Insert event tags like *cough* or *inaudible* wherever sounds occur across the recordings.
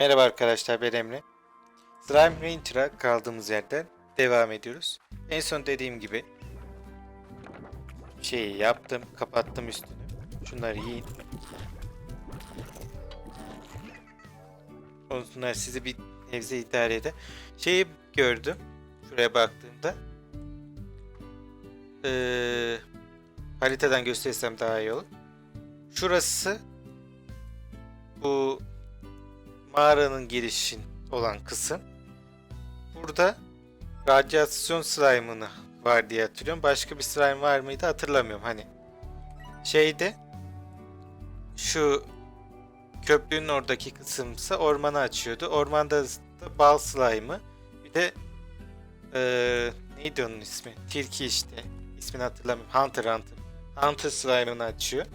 Merhaba arkadaşlar ben Emre. Slime Ranger'a kaldığımız yerden devam ediyoruz. En son dediğim gibi şeyi yaptım, kapattım üstünü. Şunları yiyin. Ondan sizi bir nevze idare eder. Şeyi gördüm. Şuraya baktığımda. Ee, haritadan gösterirsem daha iyi olur. Şurası bu mağaranın girişin olan kısım. Burada radyasyon slime'ını var diye hatırlıyorum. Başka bir slime var mıydı hatırlamıyorum. Hani şeyde şu köprünün oradaki kısımsa ormanı açıyordu. Ormanda da bal slime'ı bir de eee, neydi onun ismi? Tilki işte. İsmini hatırlamıyorum. Hunter Hunter. Hunter slime'ını açıyor.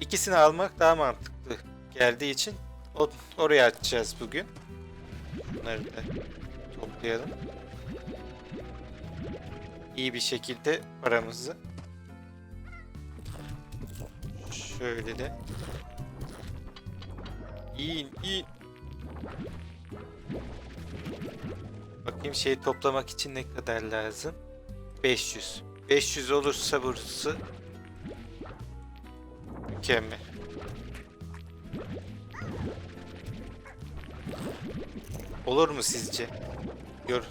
İkisini almak daha mantıklı geldiği için o, oraya açacağız bugün. Bunları da toplayalım. İyi bir şekilde paramızı şöyle de İyin, in. Bakayım şeyi toplamak için ne kadar lazım? 500. 500 olursa burası mükemmel. Olur mu sizce? Gör.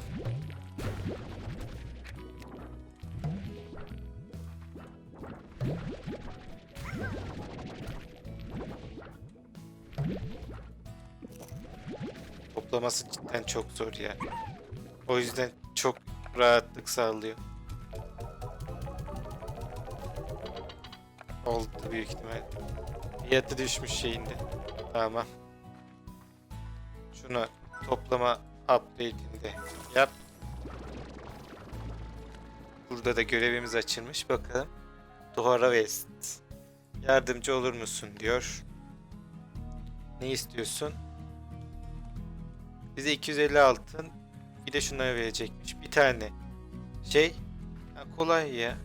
Toplaması cidden çok zor ya. O yüzden çok rahatlık sağlıyor. Oldu büyük ihtimal. Fiyatı düşmüş şeyinde. Tamam. Şunu toplama update'ini de yap. Burada da görevimiz açılmış. Bakalım. Duvara West. Yardımcı olur musun diyor. Ne istiyorsun? Bize 250 altın. Bir de şunları verecekmiş. Bir tane. Şey. Ha, kolay ya.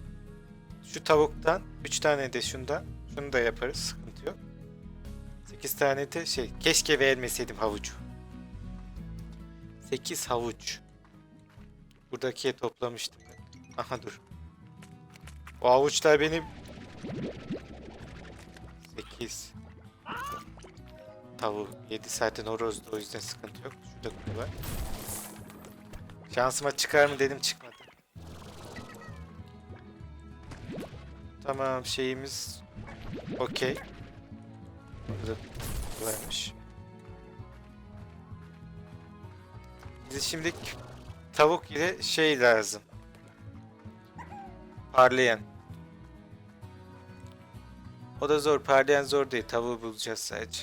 Şu tavuktan 3 tane de şundan. Şunu da yaparız. Sıkıntı yok. 8 tane de şey. Keşke vermeseydim havucu. 8 havuç. Buradakiye toplamıştım. Aha dur. O havuçlar benim 8 Tavuk 7 zaten horozdu o yüzden sıkıntı yok. Şurada kutu var. Şansıma çıkar mı dedim çıkmadı. Tamam şeyimiz okey. Burada varmış. Bize şimdi tavuk ile şey lazım. Parlayan. O da zor. Parlayan zor değil. Tavuğu bulacağız sadece.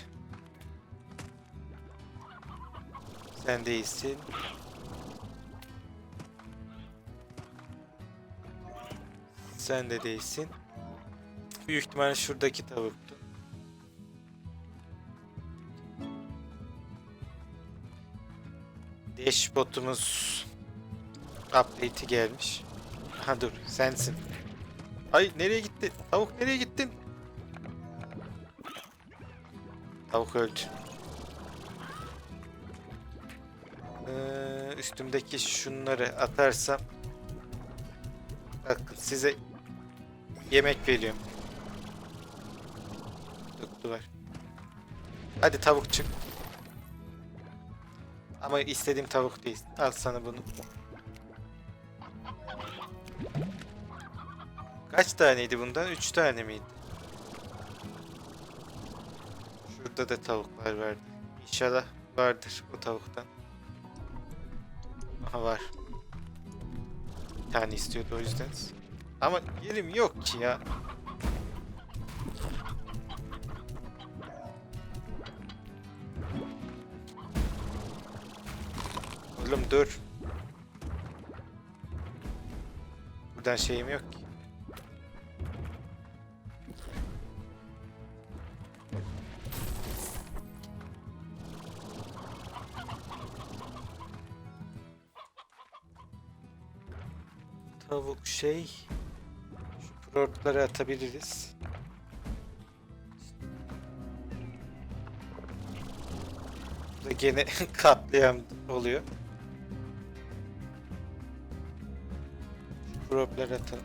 Sen değilsin. Sen de değilsin. Büyük ihtimalle şuradaki tavuktu. Dashboard'umuz update'i gelmiş. Ha dur sensin. Ay nereye gittin? Tavuk nereye gittin? Tavuk öldü. Ee, üstümdeki şunları atarsam bakın size yemek veriyorum. Var. Hadi tavuk çık. Ama istediğim tavuk değil. Al sana bunu. Kaç taneydi bundan? Üç tane miydi? Şurada da tavuklar vardı. İnşallah vardır o tavuktan. Aha var. Bir tane istiyordu o yüzden. Ama yerim yok ki ya. Oğlum dur. Buradan şeyim yok ki. Tavuk şey. Şu protları atabiliriz. Burada gene *laughs* katliam oluyor. Droplar atalım.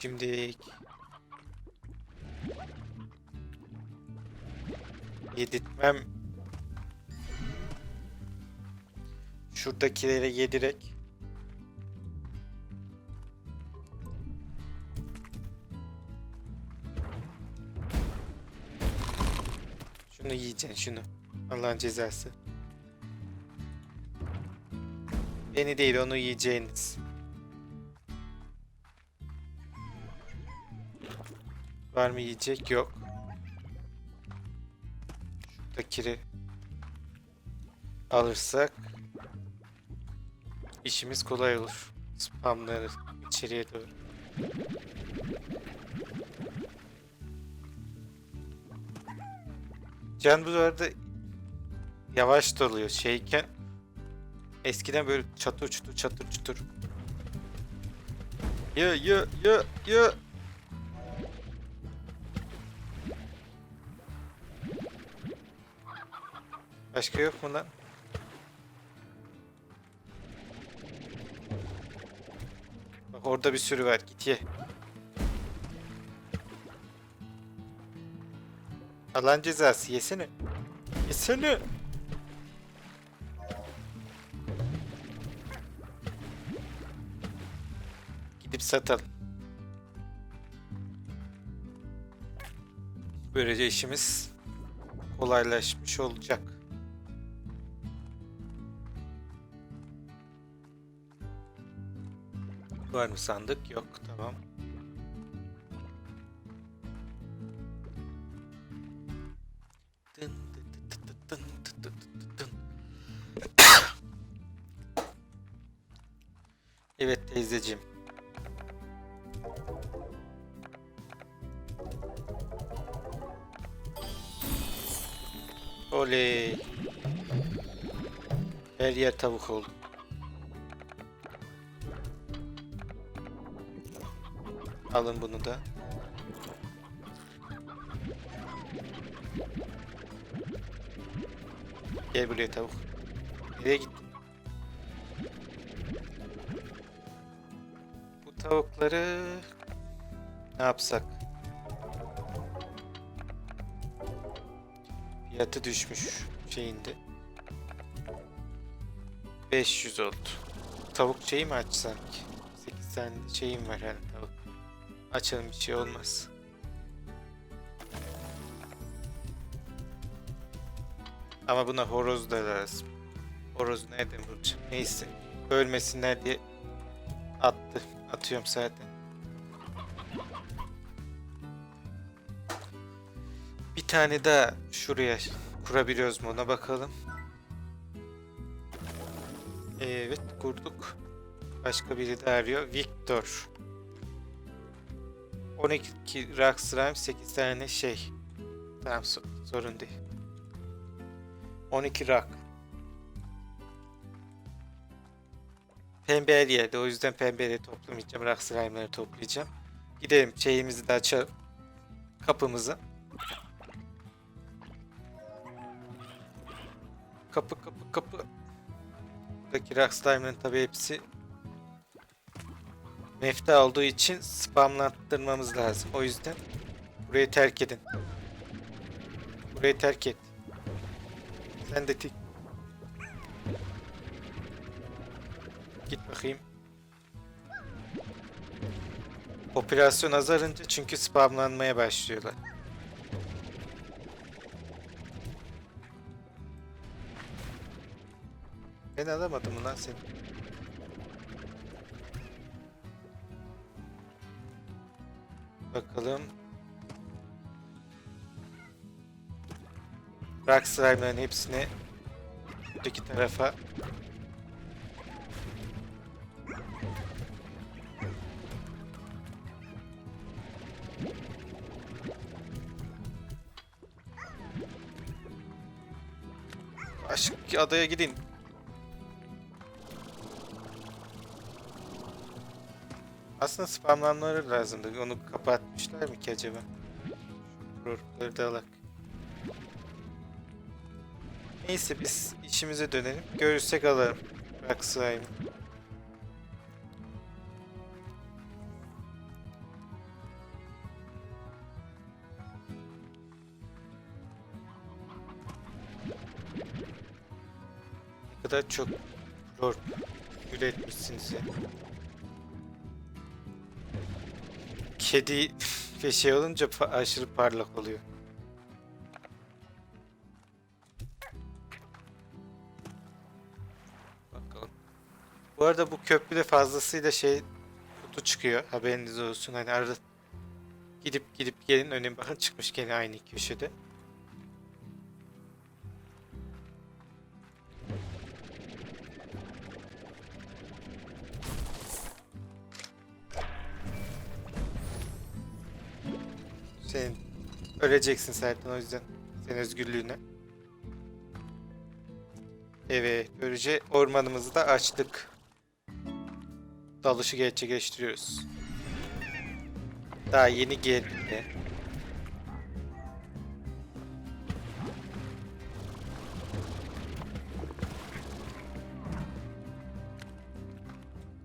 Şimdi yedirtmem şuradakilere yedirek Şunu yiyeceksin şunu. Allah'ın cezası. Beni değil onu yiyeceğiniz. Var mı yiyecek? Yok. Şuradakini alırsak işimiz kolay olur. Spamları içeriye doğru. Can bu arada yavaş doluyor şeyken eskiden böyle çatır çutur çatır çutur. Ya ya ya ya. Başka yok mu lan? Bak orada bir sürü var git ye. Alan cezası yesene. Yesene. Satalım. Böylece işimiz kolaylaşmış olacak. Var mı sandık? Yok. Tamam. Dın dı *coughs* Oley. Her yer tavuk oldu. Alın bunu da. Gel buraya tavuk. Nereye gittin? Bu tavukları ne yapsak? Fiyatı düşmüş şeyinde. 500 oldu. Tavuk şeyi mi açsak? 8 tane şeyim var herhalde tavuk. Açalım bir şey olmaz. Ama buna horoz da lazım. Horoz nereden bulacağım? Neyse. Ölmesinler diye attı. Atıyorum zaten. Tane daha şuraya kurabiliyoruz mu ona bakalım. Evet kurduk. Başka biri de arıyor. Victor. 12 rock slime 8 tane şey. Tamam so- sorun değil. 12 rock. Pembe her yerde o yüzden pembeleri toplamayacağım. Rock slime'ları toplayacağım. Gidelim şeyimizi de açalım. Kapımızı. Kapı kapı kapı. Buradaki rock slime'ların tabi hepsi mefta olduğu için spamlattırmamız lazım. O yüzden burayı terk edin. Burayı terk et. Sen de tik. Git bakayım. Operasyon azalınca çünkü spamlanmaya başlıyorlar. Ben alamadım lan seni. Bakalım. Rock slime'ların hepsini öteki tarafa Aşk adaya gidin. Aslında spamlanmaları lazımdı. Onu kapatmışlar mı ki acaba? Şu da alak. Neyse biz işimize dönelim. Görürsek alırım. Bırak. Ne kadar çok rol üretmişsiniz ya. Kedi *laughs* ve şey olunca pa- aşırı parlak oluyor. Bakalım. Bu arada bu köprüde fazlasıyla şey kutu çıkıyor. Haberiniz olsun. Hani arada gidip gidip gelin önüne bakın *laughs* çıkmış gene aynı köşede. Sen öleceksin zaten o yüzden. Sen özgürlüğüne. Evet, böylece ormanımızı da açtık. Dalışı gerçekleştiriyoruz. Daha yeni geldi.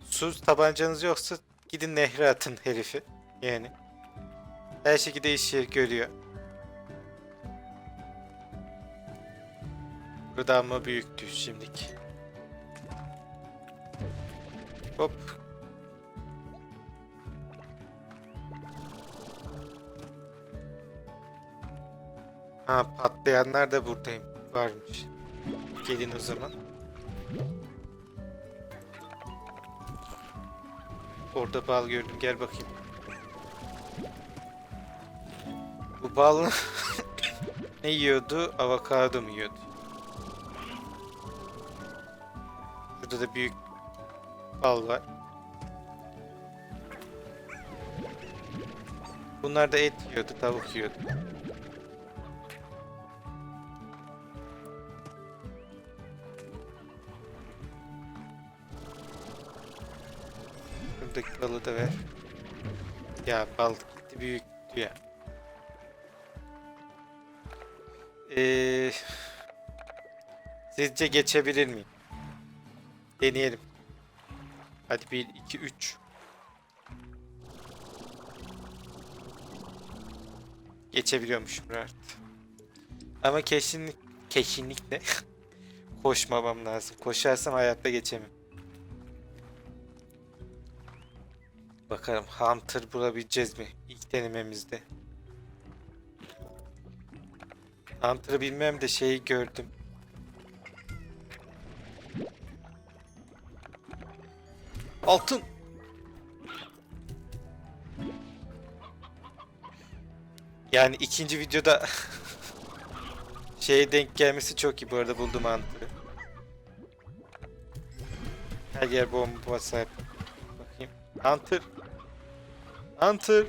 Su tabancanız yoksa gidin nehre atın herifi. Yani. Her şekilde iş yer görüyor. Burada ama büyüktü şimdiki. Hop. Ha patlayanlar da buradayım varmış. Gelin o zaman. Orada bal gördüm gel bakayım. Bal ne yiyordu? Avokado mu yiyordu? Burada da büyük bal var. Bunlar da et yiyordu, tavuk yiyordu. Buradaki balı da ver. Ya bal gitti büyüktü ya. Ee, sizce geçebilir miyim? Deneyelim. Hadi 1, 2, 3. Geçebiliyormuşum rahat. Ama kesinlik, kesinlikle *laughs* koşmamam lazım. Koşarsam hayatta geçemem. Bakalım Hunter bulabileceğiz mi ilk denememizde? Hunter'ı bilmem de şeyi gördüm. Altın. Yani ikinci videoda *laughs* şeye denk gelmesi çok iyi bu arada buldum Hunter'ı. Her yer bomba sahip. Bakayım. Hunter. Hunter.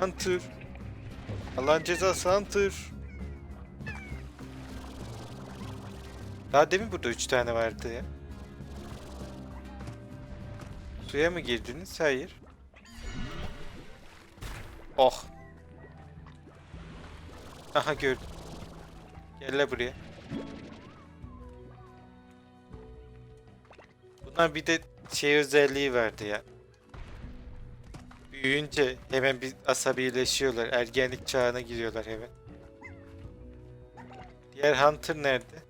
Hunter. Allah'ın cezası Hunter. Daha demin burada üç tane vardı ya. Suya mı girdiniz? Hayır. Oh. Aha gördüm. Gel la buraya. Bunlar bir de şey özelliği vardı ya. Büyüyünce hemen bir asabileşiyorlar. Ergenlik çağına giriyorlar hemen. Diğer Hunter nerede?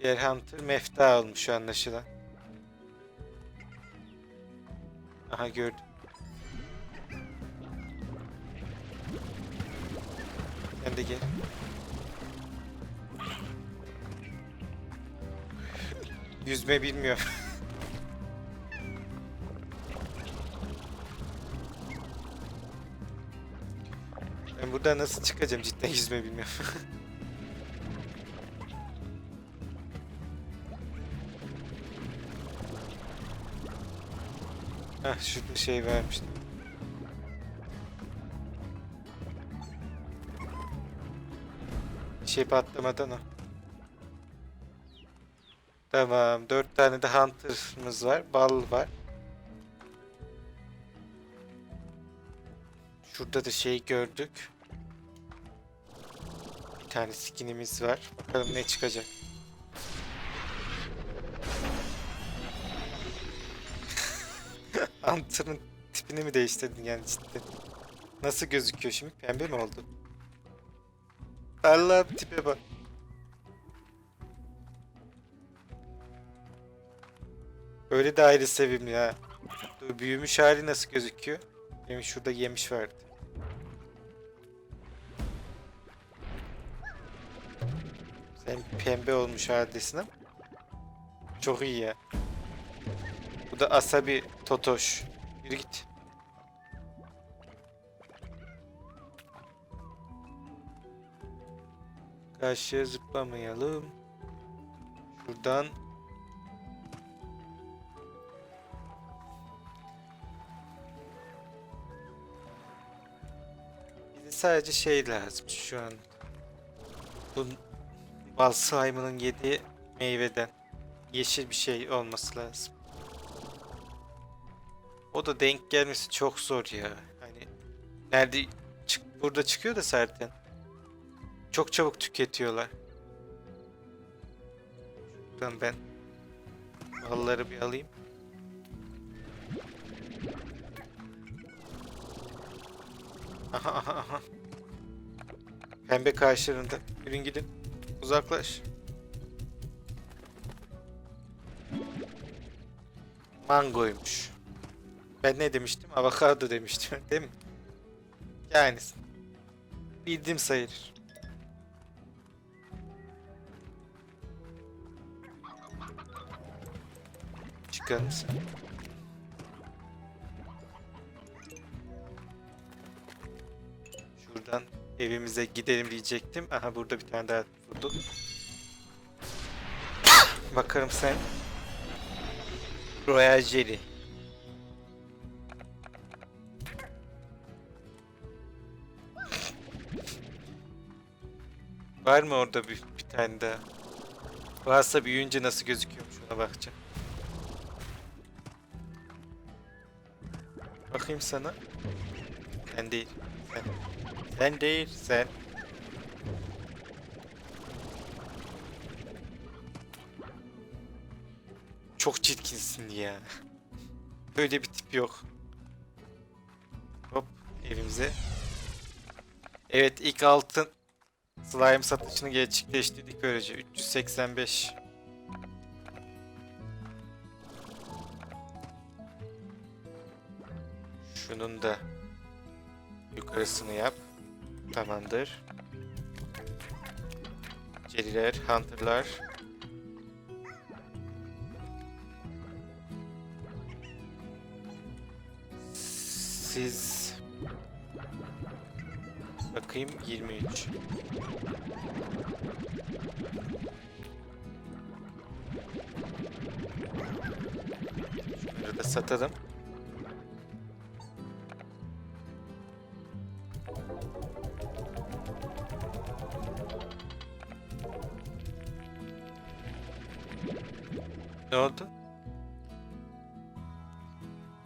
Diğer Hunter mefta olmuş anlaşılan. Aha gördüm. Sen de gel. Yüzme bilmiyorum. *laughs* ben buradan nasıl çıkacağım cidden *laughs* yüzme bilmiyorum. *laughs* Heh şurada şey vermiştim. Şey patlamadan o. Tamam. Dört tane de Hunter'ımız var. Bal var. Şurada da şey gördük. Bir tane skinimiz var. Bakalım ne çıkacak. *laughs* Hunter'ın tipini mi değiştirdin yani cidden? Nasıl gözüküyor şimdi? Pembe mi oldu? Allah'ım tipe bak. Böyle de ayrı sevimli ha. Büyümüş hali nasıl gözüküyor? Benim şurada yemiş vardı. Sen pembe olmuş ama. Çok iyi ya. Bu da asabi Totoş. Yürü git. Karşıya zıplamayalım. Şuradan Bize sadece şey lazım şu an. Bu bal slime'ının yediği meyveden yeşil bir şey olması lazım. O da denk gelmesi çok zor ya. Hani nerede çık burada çıkıyor da zaten. Çok çabuk tüketiyorlar. Şuradan ben balları bir alayım. Aha aha aha. Pembe karşılarında. Yürün gidin. Uzaklaş. Mangoymuş. Ben ne demiştim? Avokado demiştim değil mi? Yani bildim sayılır. Çıkar mısın? Evimize gidelim diyecektim. Aha burada bir tane daha bulduk. Bakarım sen. Royal Jelly. Var mı orada bir, bir tane daha? Varsa büyüyünce nasıl gözüküyormuş ona bakacağım. Bakayım sana. Sen değil. Sen. Sen değil sen. Çok çirkinsin ya. Böyle bir tip yok. Hop evimize. Evet ilk altın slime satışını gerçekleştirdik böylece 385. Şunun da yukarısını yap. Tamamdır. Celiler, hunterlar. Siz bakayım 23. Şunları da satalım. Ne oldu?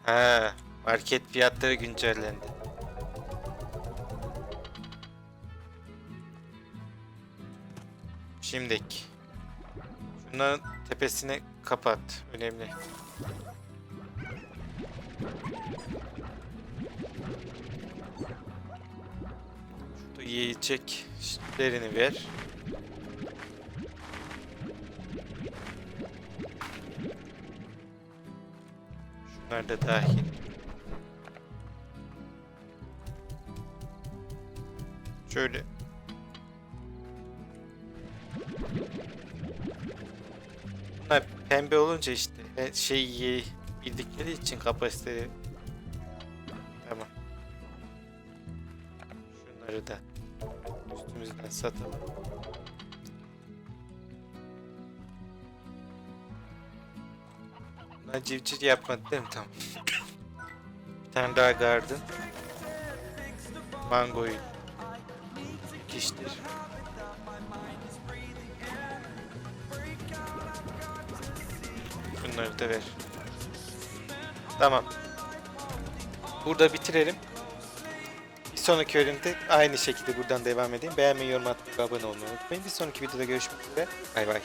Ha, market fiyatları güncellendi. Şimdiki. Şunların tepesini kapat. Önemli. Şurada yiyecek şeylerini ver. Şunlar da dahil. Şöyle. Bunlar pembe olunca işte he- şey ye- bildikleri için kapasiteleri. Tamam. Şunları da üstümüzden satalım. Bunlar civciv yapmadı değil mi? Tamam. Bir tane daha garden. Mangoyu dikiştir. Bunları da ver. Tamam. Burada bitirelim. Bir sonraki bölümde aynı şekilde buradan devam edeyim. Beğenmeyi, yorum atmayı abone olmayı unutmayın. Bir sonraki videoda görüşmek üzere. Bay bay.